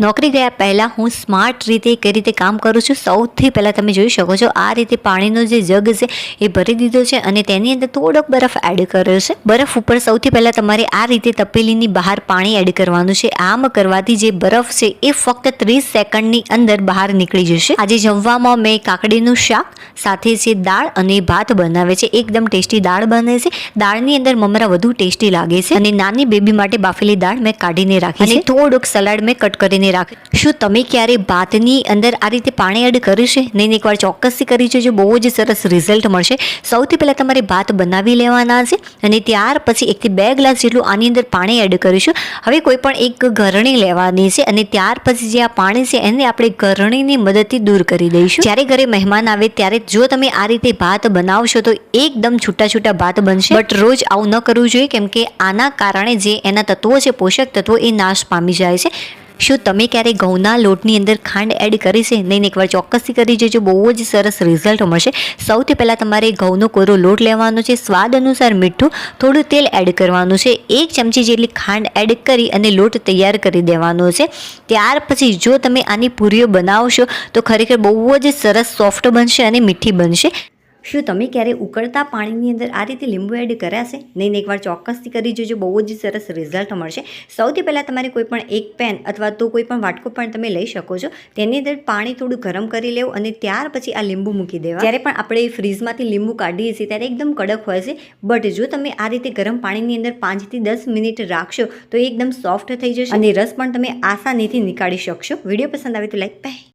નોકરી ગયા પહેલાં હું સ્માર્ટ રીતે કઈ રીતે કામ કરું છું સૌથી પહેલાં તમે જોઈ શકો છો આ રીતે પાણીનો જે જગ છે એ ભરી દીધો છે અને તેની અંદર થોડોક બરફ એડ કર્યો છે. બરફ ઉપર સૌથી પહેલાં તમારે આ રીતે તપેલીની બહાર પાણી એડ કરવાનું છે. આમ કરવાથી જે બરફ છે એ ફક્ત ત્રીસ સેકન્ડની અંદર બહાર નીકળી જશે. આજે જમવામાં મેં કાકડીનું શાક સાથે છે દાળ અને ભાત બનાવે છે. એકદમ ટેસ્ટી દાળ બને છે. દાળની અંદર મમરા વધુ ટેસ્ટી લાગે છે. અને નાની બેબી માટે બાફેલી દાળ મેં કાઢીને રાખી છે. અને થોડુંક સલાડ મેં કટ કરીને રાખ્યું શું તમે ક્યારે ભાતની અંદર આ રીતે પાણી એડ કર્યું છે? નહીં એકવાર ચોક્કસથી કરી જોજો. બહુ જ સરસ રિઝલ્ટ મળશે. સૌથી પહેલાં તમારે ભાત બનાવી લેવાના છે અને ત્યાર પછી એકથી બે ગ્લાસ જેટલું આની અંદર પાણી એડ કરીશું. હવે કોઈ પણ એક ગરણી લેવાની છે અને ત્યાર પછી જે આ પાણી છે એને આપણે ગરણીની મદદથી દૂર કરી દઈશું. જ્યારે ઘરે મહેમાન આવે ત્યારે જો તમે આ રીતે ભાત બનાવશો તો એકદમ છૂટા છૂટા ભાત બનશે. બટ રોજ આવું ન કરવું જોઈએ કેમ કે આના કારણે જે એના તત્વો છે, પોષક તત્વો એ નાશ પામી જાય છે. શું તમે ક્યારે ઘઉંના લોટની અંદર ખાંડ એડ કરી છે? નહીં એકવાર ચોક્કસથી કરી જજો બહુ જ સરસ રિઝલ્ટ મળશે, સૌથી પહેલાં તમારે ઘઉંનો કોરો લોટ લેવાનો છે. સ્વાદ અનુસાર મીઠું, થોડું તેલ એડ કરવાનું છે. એક ચમચી જેટલી ખાંડ એડ કરી અને લોટ તૈયાર કરી દેવાનો છે. ત્યાર પછી જો તમે આની પૂરીઓ બનાવશો, તો ખરેખર બહુ જ સરસ, સોફ્ટ બનશે અને મીઠી બનશે. શું તમે ક્યારે ઉકળતા પાણીની અંદર આ રીતે લીંબુ એડ કર્યા છે? નહીં એકવાર ચોક્કસથી કરી જોજો. બહુ જ સરસ રિઝલ્ટ મળશે. સૌથી પહેલાં તમારે કોઈ પણ એક પેન અથવા તો કોઈ પણ વાટકો પણ તમે લઈ શકો છો. તેની અંદર પાણી થોડું ગરમ કરી લેવું અને ત્યાર પછી આ લીંબુ મૂકી દેવા. જ્યારે પણ આપણે ફ્રીઝમાંથી લીંબુ કાઢીએ છીએ, ત્યારે એકદમ કડક હોય છે. બટ જો તમે આ રીતે ગરમ પાણીની અંદર પાંચથી દસ મિનિટ રાખશો, તો એકદમ સોફ્ટ થઈ જશે અને રસ પણ તમે આસાનીથી નીકાળી શકશો. વીડિયો પસંદ આવે તો લાઈક બાય